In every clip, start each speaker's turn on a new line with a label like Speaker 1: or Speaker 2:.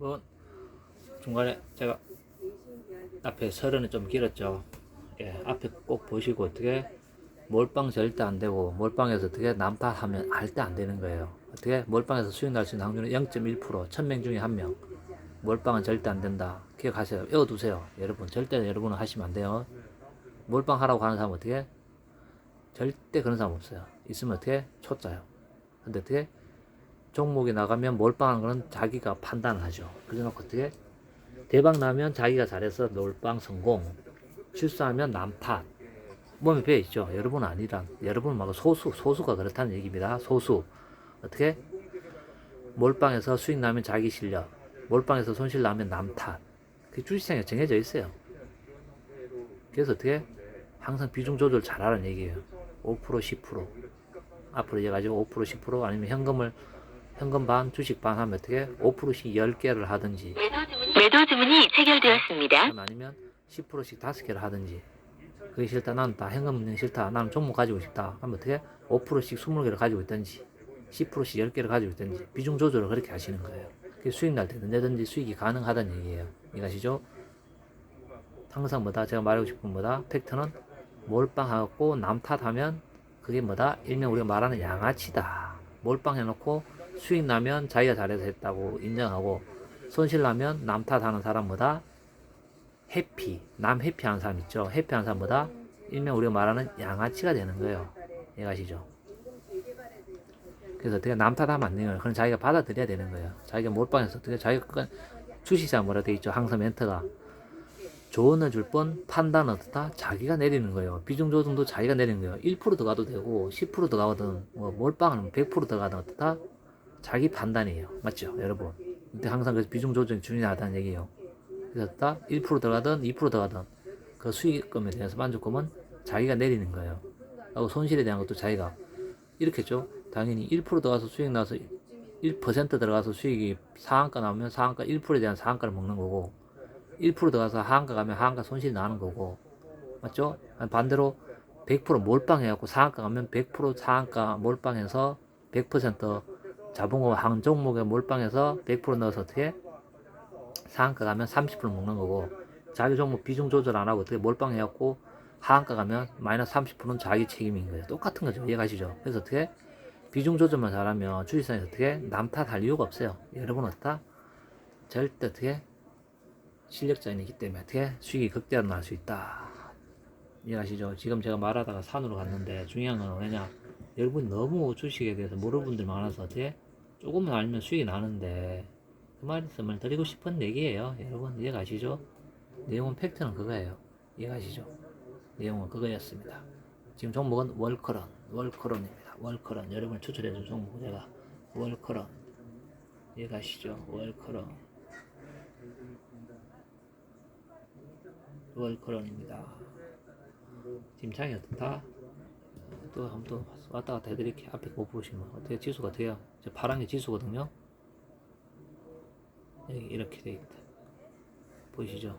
Speaker 1: 여러분 중간에 제가 앞에 설은이 좀 길었죠. 예, 앞에 꼭 보시고 어떻게 몰빵 절대 안 되고 몰빵에서 어떻게 남탓하면 할때 안 되는 거예요. 어떻게 몰빵에서 수익 날 수 있는 확률은 0.1% 1000명 중에 한 명. 몰빵은 절대 안 된다. 기억하세요. 외워두세요. 여러분 절대 여러분은 하시면 안 돼요. 몰빵 하라고 하는 사람 어떻게? 절대 그런 사람 없어요. 있으면 어떻게? 초짜요. 근데 어떻게? 종목이 나가면 몰빵하는 거는 자기가 판단을 하죠. 그래놓고 어떻게? 대박 나면 자기가 잘해서 몰빵 성공. 실수하면 남 탓. 몸에 배어 있죠. 여러분은 아니란. 여러분은 막 소수, 소수가 그렇다는 얘기입니다. 소수. 어떻게? 몰빵에서 수익 나면 자기 실력. 몰빵에서 손실 나면 남 탓. 그 주식시장에 정해져 있어요. 그래서 어떻게? 항상 비중 조절 잘하라는 얘기예요. 5% 10% 앞으로 이어가지고 5% 10% 아니면 현금을 현금 반 주식 반 하면 어떻게 5%씩 10개를 하든지.
Speaker 2: 매도 주문이, 체결되었습니다.
Speaker 1: 아니면 10%씩 5개를 하든지. 그게 싫다 나는 다 현금 있는 게 싫다 나는 종목 가지고 싶다. 하면 어떻게 5%씩 20개를 가지고 있든지 10%씩 10개를 가지고 있든지 비중 조절을 그렇게 하시는 거예요. 수익 날때 언제든지 수익이 가능하다는 얘기예요. 이해가시죠? 항상 뭐다? 제가 말하고 싶은 뭐다? 팩트는 몰빵하고 남 탓하면 그게 뭐다? 일명 우리가 말하는 양아치다. 몰빵해놓고 수익 나면 자기가 잘해서 했다고 인정하고 손실 나면 남 탓하는 사람 뭐다 해피 남 해피하는 사람 있죠? 해피하는 사람보다 일명 우리가 말하는 양아치가 되는 거예요. 이해가시죠? 그래서 어떻게 남 탓하면 안 거예요. 그건 자기가 받아들여야 되는 거예요. 자기가 몰빵해서 어떻게 자기가 그 주식시장 뭐라 돼 있죠? 항상 멘트가. 조언을 줄 뻔 판단은 어떻다? 자기가 내리는 거예요. 비중 조정도 자기가 내리는 거예요. 1%더 가도 되고 10%더 가든. 뭐 몰빵은 100%더 가든 어떻다 자기 판단이에요 맞죠 여러분 근데 항상 그 비중 조정이 중요하다는 얘기예요 그래서 딱 1% 들어가든 2% 들어가든 그 수익금에 대해서 만족금은 자기가 내리는 거예요. 하고 손실에 대한 것도 자기가 이렇게죠. 당연히 1% 들어가서 수익 나서 1% 들어가서 수익이 상한가 나오면 상한가 1%에 대한 상한가를 먹는 거고 1% 들어가서 하한가 가면 하한가 손실이 나는 거고 맞죠? 반대로 100% 몰빵해갖고 상한가 가면 100% 상한가 몰빵해서 100% 자본금 한 종목에 몰빵해서 100% 넣어서 어떻게 상한가 가면 30% 먹는 거고 자기 종목 비중 조절 안 하고 어떻게 몰빵해갖고 하한가 가면 마이너스 30%는 자기 책임인 거예요. 똑같은 거죠. 이해가시죠? 그래서 어떻게 비중 조절만 잘하면 주식시장에서 어떻게 남 탓할 이유가 없어요. 여러분 어떻다? 절대 어떻게 실력자이기 때문에 어떻게 수익이 극대화로 날 수 있다. 이해가시죠? 지금 제가 말하다가 산으로 갔는데 중요한 건 왜냐 여러분 너무 주식에 대해서 모르는 분들 많아서 어떻게 조금만 알면 수익이 나는데 그 말씀을 드리고 싶은 얘기예요. 여러분 이해가시죠? 내용은 팩트는 그거예요. 이해가시죠? 내용은 그거였습니다. 지금 종목은 월커런, 월커런입니다. 월커런 여러분 추천해준 종목 제가 월커런 이해가시죠? 월커런 월커런입니다. 지금 장이 어떻다? 또또 왔다 갔다 해드릴게요. 앞에 못 보시면 어떻게 지수가 돼요? 저 파란 게 지수거든요. 여기 이렇게 돼 있다. 보이시죠?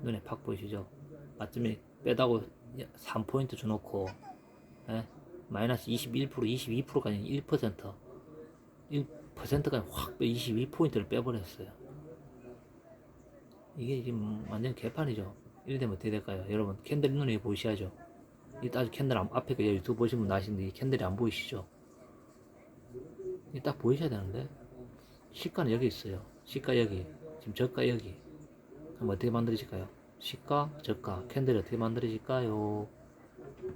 Speaker 1: 눈에 팍 보이시죠? 아침에 빼다고 3포인트 줘놓고, 예? 마이너스 21%, 22%까지 1%, 1%까지 확 빼, 22포인트를 빼버렸어요. 이게 지금 완전 개판이죠. 이래 되면 어떻게 될까요? 여러분, 캔들 눈에 보이셔야죠. 이 아직 캔들 안, 앞에 그 유튜브 보시면 나시는데 이 캔들이 안 보이시죠? 이 딱 보이셔야 되는데. 시가는 여기 있어요. 시가 여기. 지금 저가 여기. 그럼 어떻게 만들어질까요? 시가, 저가. 캔들이 어떻게 만들어질까요?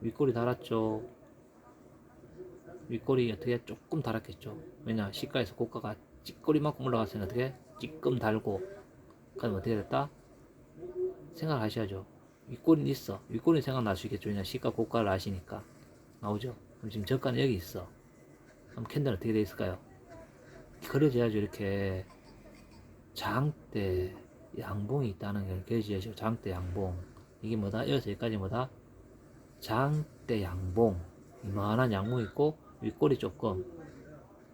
Speaker 1: 윗꼬리 달았죠. 윗꼬리 어떻게 조금 달았겠죠. 왜냐, 시가에서 고가가 찌꼬리만큼 올라갔으니 어떻게 찌끔 달고. 그럼 어떻게 됐다? 생각하셔야죠. 윗꼬리는 있어. 수 있겠죠. 왜냐, 시가 고가를 아시니까. 나오죠? 그럼 지금 저가는 여기 있어. 그럼 캔들은 어떻게 돼 있을까요? 그려져야죠 이렇게 장대 양봉이 있다는 걸 그려져야죠 장대 양봉 이게 뭐다 여기서 여기까지 뭐다 장대 양봉 이만한 양봉 있고 윗꼬리 조금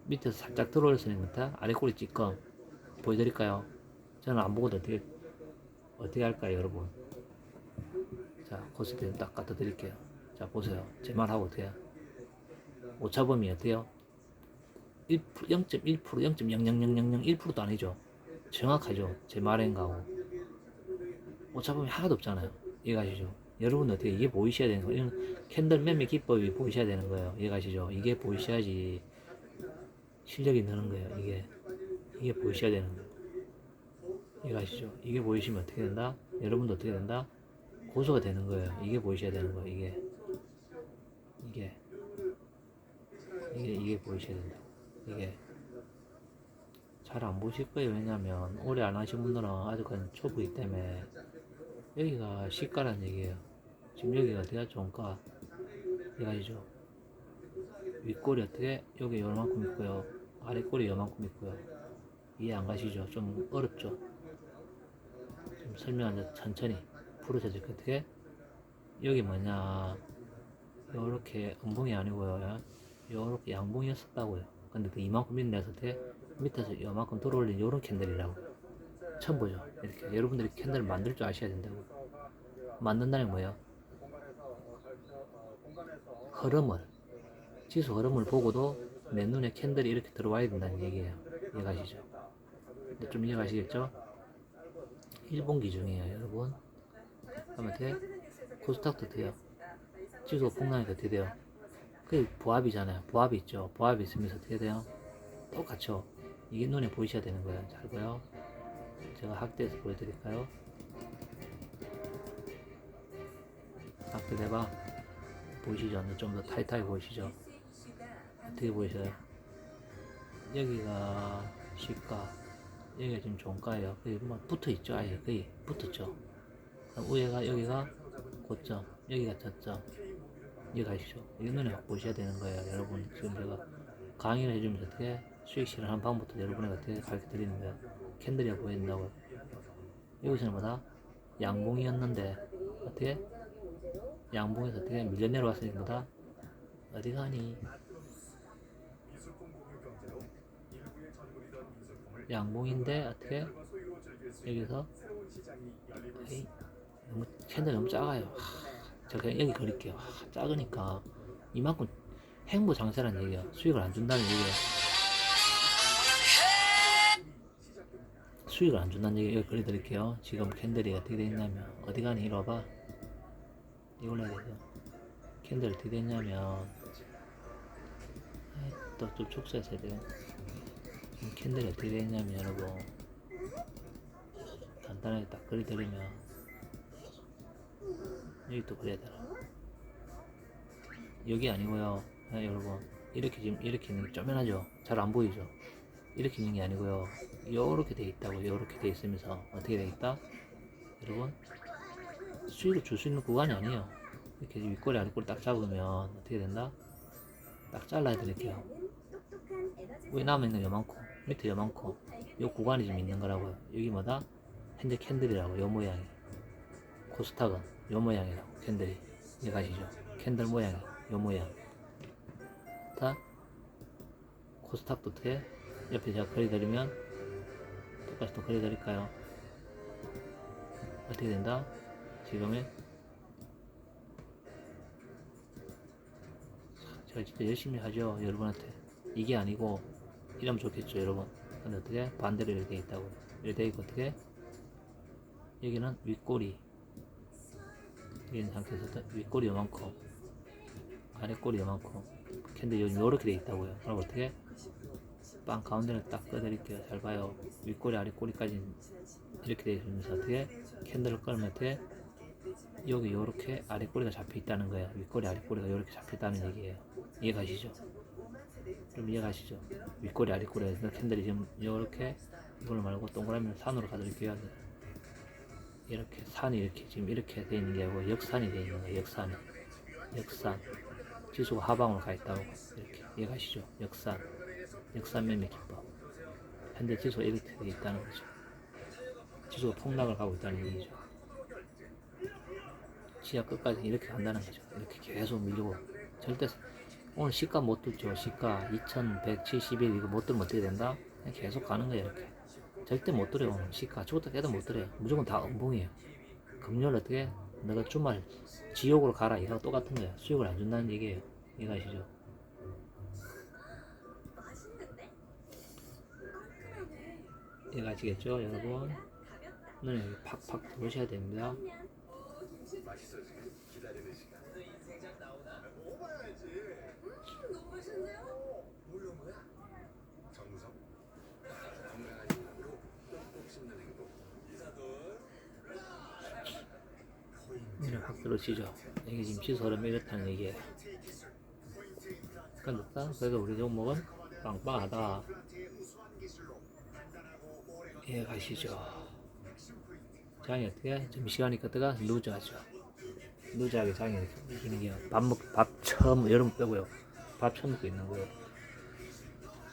Speaker 1: 밑에서 살짝 들어올수는 것다 아래꼬리 찌끔 보여드릴까요 저는 안 보고도 어떻게 어떻게 할까요 여러분 자 코스피 딱 갖다 드릴게요 자 보세요 제 말하고 어떻게 오차범위 어때요 1%, 0.1%, 0.00001%도 아니죠. 정확하죠. 제 말인가고. 오차범위 하나도 없잖아요. 이해가시죠? 여러분 어떻게 이게 보이셔야 되는 거예요. 캔들 매매 기법이 보이셔야 되는 거예요. 이해가시죠? 이게 보이셔야지 실력이 느는 거예요. 이게 이게 보이셔야 되는 거예요. 이해가시죠? 이게 보이시면 어떻게 된다? 여러분도 어떻게 된다? 고소가 되는 거예요. 이게 보이셔야 되는 거예요. 이게 이게 이게 이게 보이셔야 된다. 이게 잘 안 보실 거예요. 왜냐면 오래 안 하신 분들은 아직은 초보이기 때문에 여기가 시가란 얘기예요. 지금 여기가 어디가 좋은가? 이해가시죠? 윗골이 어떻게 여기 요만큼 있고요. 아랫골이 요만큼 있고요. 이해 안 가시죠? 좀 어렵죠? 좀 설명하자 천천히 풀어져 질 어떻게 여기 뭐냐 요렇게 음봉이 아니고요. 요렇게 양봉이었었다고요. 근데 그 이만큼 데서 어떻게 밑에서 요만큼 들어올린 요런 캔들이라고 처음 보죠. 이렇게 여러분들이 캔들을 만들 줄 아셔야 된다고. 만든다는 게 뭐예요? 흐름을 지수 흐름을 보고도 내 눈에 캔들이 이렇게 들어와야 된다는 얘기예요. 이해가시죠? 좀 이해가시겠죠? 일본 기준이에요, 여러분. 그러면 어떻게? 코스닥도 돼요. 지수가 폭락하니까 어떻게 돼요? 그게 보합이잖아요. 보합이 있죠. 보합이 있으면서 어떻게 돼요? 똑같죠. 이게 눈에 보이셔야 되는 거예요. 잘 보여. 제가 학대에서 보여드릴까요? 학대 대박 보이시죠? 좀 더 타이트하게 보이시죠? 어떻게 보이셔요? 여기가 시가, 여기가 지금 종가예요. 거의 뭐 붙어 있죠? 아예 거의 붙었죠. 위에가 여기가 고점, 여기가 저점. 이해가시죠? 이거 눈에 확 보셔야 되는 거예요. 여러분 지금 제가 강의를 해주면서 어떻게 수익 실현하는 방법부터 여러분에게 어떻게 가르쳐 드리는 거예요. 캔들이 보인다고요. 여기서는 뭐다? 양봉이었는데 어떻게? 양봉에서 어떻게 밀려 내려왔으니까 뭐다? 어디 가니? 양봉인데 어떻게? 여기서 에이, 너무 캔들이 너무 작아요. 하, 제가 그냥 여기 그릴게요. 하, 작으니까 이만큼 행보 장세라는 얘기야. 수익을 안 준다는 얘기야. 수익을 안 준다는 얘기 여기 그려드릴게요. 지금 캔들이 어떻게 돼 있냐면 어디 가니 이리 와봐. 이걸로 해야 돼요. 캔들 어떻게 됐냐면 또좀 축소해서 해야 돼요. 이 캔들이 어떻게 됐냐면 여러분 간단하게 딱 그려드리면 여기 또 그려야 되나? 여기 아니고요. 아, 여러분 이렇게 지금 이렇게 있는 게 쪼면하죠? 잘 안 보이죠? 이렇게 있는 게 아니고요. 요렇게 돼 있다고 요렇게 돼 있으면서 어떻게 돼 있다? 여러분 수익을 줄 수 있는 구간이 아니에요. 이렇게 윗꼬리 아랫꼬리 딱 잡으면 어떻게 된다? 딱 잘라야 드릴게요. 위에 남아있는 요만큼 밑에 요만큼. 요 구간이 좀 있는 거라고요. 여기 뭐다? 현재 캔들이라고 요 모양이 코스닥은 요 모양이라고 캔들이. 이해가시죠. 캔들 모양이 요 모양. 다 코스닥도 어떻게 옆에 제가 그려드리면 똑같이 또 그려드릴까요? 어떻게 된다? 지금의 제가 진짜 열심히 하죠 여러분한테. 이게 아니고 이러면 좋겠죠 여러분. 근데 어떻게? 반대로 이렇게 돼 있다고. 이렇게 돼 있고 어떻게? 여기는 윗꼬리 여기는 상태에서 윗꼬리 요만큼 아랫꼬리 요만큼 근데 여기 요렇게 돼 있다고요. 그럼 어떻게? 빵 가운데를 딱 꺼드릴게요. 잘 봐요. 윗꼬리 아랫꼬리까지 이렇게 돼 있으면서 어떻게? 캔들을 끌면 어떻게? 여기 요렇게 아랫꼬리가 잡혀 있다는 거예요. 윗꼬리 아랫꼬리가 요렇게 잡혀 있다는 얘기예요. 이해가시죠? 좀 이해가시죠? 윗꼬리 아랫꼬리가 캔들이 지금 요렇게 이걸 말고 동그라미를 산으로 가드릴게요 이렇게 산이 이렇게 지금 이렇게 돼 있는 게 아니고 역산이 돼 있는 거예요 역산이 역산. 지수가 하방으로 가 있다고 이렇게 이해가시죠? 역산. 역산 매매 기법. 현재 지수가 이렇게 돼 있다는 거죠. 지수가 폭락을 가고 있다는 얘기죠. 지하 끝까지 이렇게 간다는 거죠. 이렇게 계속 밀리고. 절대 오늘 시가 못 뚫죠. 시가 2171 이거 못 뚫으면 어떻게 된다? 계속 가는 거예요 이렇게 절대 못 들어요. 오늘 시가 죽었다 깨도 못 들어요. 무조건 다 음봉이에요. 금요일 어떻게 너가 주말 지옥으로 가라. 이거 똑같은 거야. 수익을 안 준다는 얘기예요. 이해가시죠? 이해가시겠죠 여러분? 눈에 여기 팍팍 들어오셔야 됩니다 눈에 확 들어오시죠. 이게 지금 지수흐름이 이렇다는 얘기예요 그러니까 그래서 우리 종목은 빵빵하다. 이해가시죠. 장이 어떻게? 점시간이 끄다가? 루즈하죠. 루즈하게 장이 이기는 게밥 먹, 밥 처음 여러분 빼고요. 밥 처음 먹고 있는 거예요.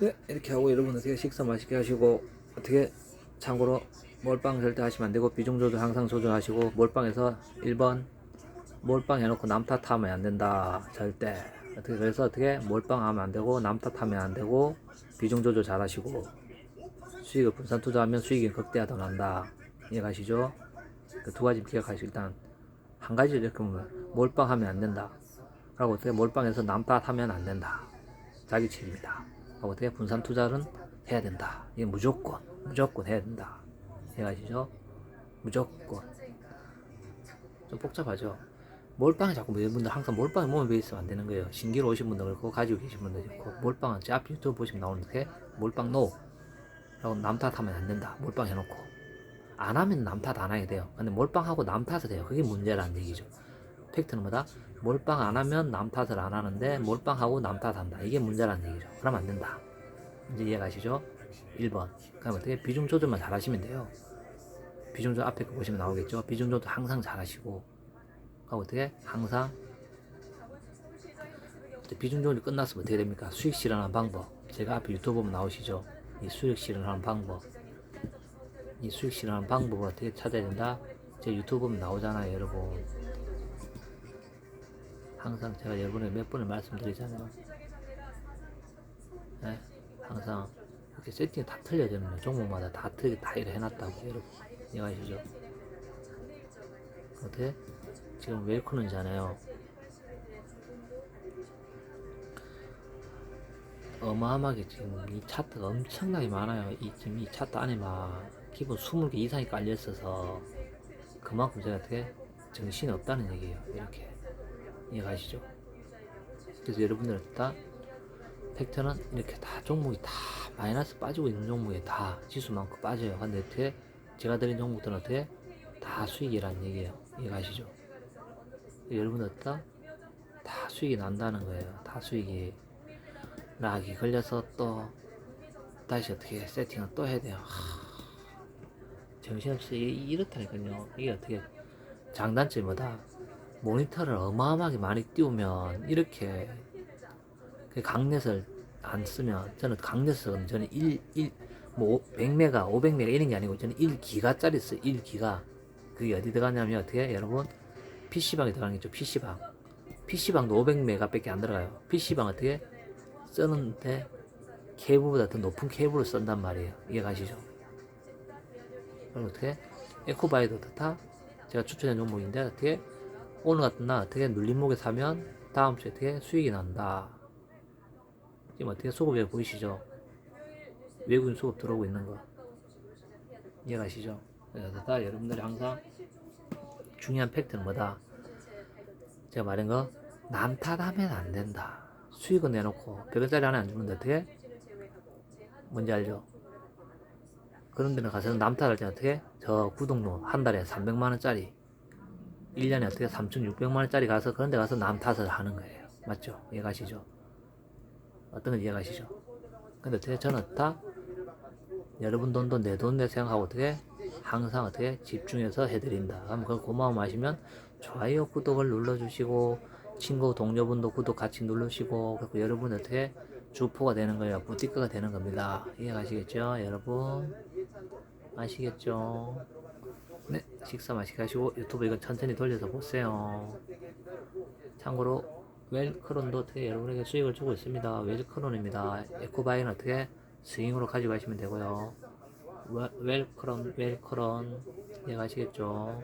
Speaker 1: 네 이렇게 하고 여러분 어떻게 식사 맛있게 하시고 어떻게 참고로 몰빵 절대 하시면 안 되고 비중 조절 항상 조절하시고 몰빵에서 1번 몰빵 해놓고 남 탓하면 안 된다 절대. 어떻게 그래서 어떻게? 몰빵하면 안 되고 남 탓하면 안 되고 비중 조절 잘 하시고 수익을 분산 투자하면 수익이 극대화도 난다. 이해가시죠? 그 두 가지 기억하시고 일단 한 가지 이렇게 보면 몰빵하면 안 된다. 그리고 어떻게? 몰빵해서 남 탓하면 안 된다. 자기 책임이다. 그리고 어떻게? 분산 투자는 해야 된다. 이게 무조건 무조건 해야 된다. 이해가시죠? 무조건. 좀 복잡하죠? 몰빵이 자꾸 뭐 여러분들 항상 몰빵에 몸에 배 있으면 안 되는 거예요. 신기로 오신 분도 그렇고 가지고 계신 분도 있고 몰빵은 제 앞 유튜브 보시면 나오는데 몰빵 노 라고 남 탓하면 안 된다. 몰빵 해놓고 안 하면 남 탓 안 하게 돼요. 근데 몰빵하고 남 탓을 해요. 그게 문제라는 얘기죠. 팩트는 뭐다? 몰빵 안 하면 남 탓을 안 하는데 몰빵하고 남 탓한다. 이게 문제라는 얘기죠. 그러면 안 된다. 이제 이해가시죠? 1번. 그럼 어떻게 비중 조절만 잘 하시면 돼요. 비중 조절 앞에 거 보시면 나오겠죠? 비중 조절 항상 잘 하시고 하고 어떻게 항상 비중 조절이 끝났으면 어떻게 됩니까? 수익 실현하는 방법. 제가 앞에 유튜브 보면 나오시죠? 이 수익 실현하는 방법. 이 수익 실현하는 방법을 어떻게 찾아야 된다? 제 유튜브 보면 나오잖아요, 여러분. 항상 제가 여러분에 몇 번을 말씀드리잖아요. 네? 항상 이렇게 세팅이 다 되는 거예요. 종목마다 다 틀게 다 이렇게 해놨다고, 여러분. 이해가시죠? 어 때? 지금 웰코는잖아요. 어마어마하게 지금 이 차트가 엄청나게 많아요. 이 지금 이 차트 안에 막 기본 20개 이상이 깔려 있어서 그만큼 제가 어떻게 정신이 없다는 얘기예요. 이렇게 이해가시죠? 그래서 여러분들 다 팩트는 이렇게 다 종목이 다 마이너스 빠지고 있는 종목에 다 지수만큼 빠져요. 근데 어떻게 제가 드린 종목들은 어떻게 다 수익이라는 얘기예요. 이해가시죠? 여러분들 다, 다 수익이 난다는 거예요. 다 수익이. 락이 걸려서 또, 다시 어떻게 세팅을 또 해야 돼요. 하, 정신없이 이- 이렇다니까요. 이게 어떻게, 장단점이 뭐다. 모니터를 어마어마하게 많이 띄우면, 이렇게, 그 강넷을 안 쓰면, 저는 강넷은 저는 1, 1, 뭐, 100메가, 500메가 이런 게 아니고, 저는 1기가짜리 써요. 1기가. 그게 어디 들어가냐면, 어떻게, 여러분, PC방에 있죠. PC방. PC방도 500메가밖에 안 들어가요. PC방 어떻게 쓰는데 케이블보다 더 높은 케이블을 쓴단 말이에요. 이해 가시죠? 그럼 어떻게 에코바이도 다 제가 추천한 종목인데 어떻게 오늘 같은 날 어떻게 눌림목에 사면 다음 주에 어떻게 수익이 난다. 지금 어떻게 수급에 보이시죠? 외국인 수급 들어오고 있는 거 이해 가시죠? 그래서 다 여러분들이 항상 중요한 팩트는 뭐다? 제가 말한 거, 남 탓하면 안 된다. 수익은 내놓고, 100원짜리 하나 안 주는데 어떻게? 뭔지 알죠? 그런 데는 가서는 남 탓할 때 어떻게? 저 구독료 한 달에 300만 원짜리, 1년에 어떻게 3,600만 원짜리 가서 그런 데 가서 남 탓을 하는 거예요. 맞죠? 이해가시죠? 어떤 건 이해가시죠? 근데 어떻게 저는 다 여러분 돈도 내 돈 내 생각하고 어떻게 항상 어떻게 집중해서 해드린다. 그럼 그걸 고마움 하시면 좋아요, 구독을 눌러주시고 친구, 동료분도 구독 같이 누르시고 그리고 여러분 어떻게 주포가 되는 거예요. 부티크가 되는 겁니다. 이해가시겠죠, 여러분? 아시겠죠? 네, 식사 맛있게 하시고 유튜브 이거 천천히 돌려서 보세요. 참고로 웰크론도 어떻게 여러분에게 수익을 주고 있습니다. 웰크론입니다. 에코바이는 어떻게 스윙으로 가져가시면 되고요. 웰- 웰크론, 웰크론. 이해가시겠죠?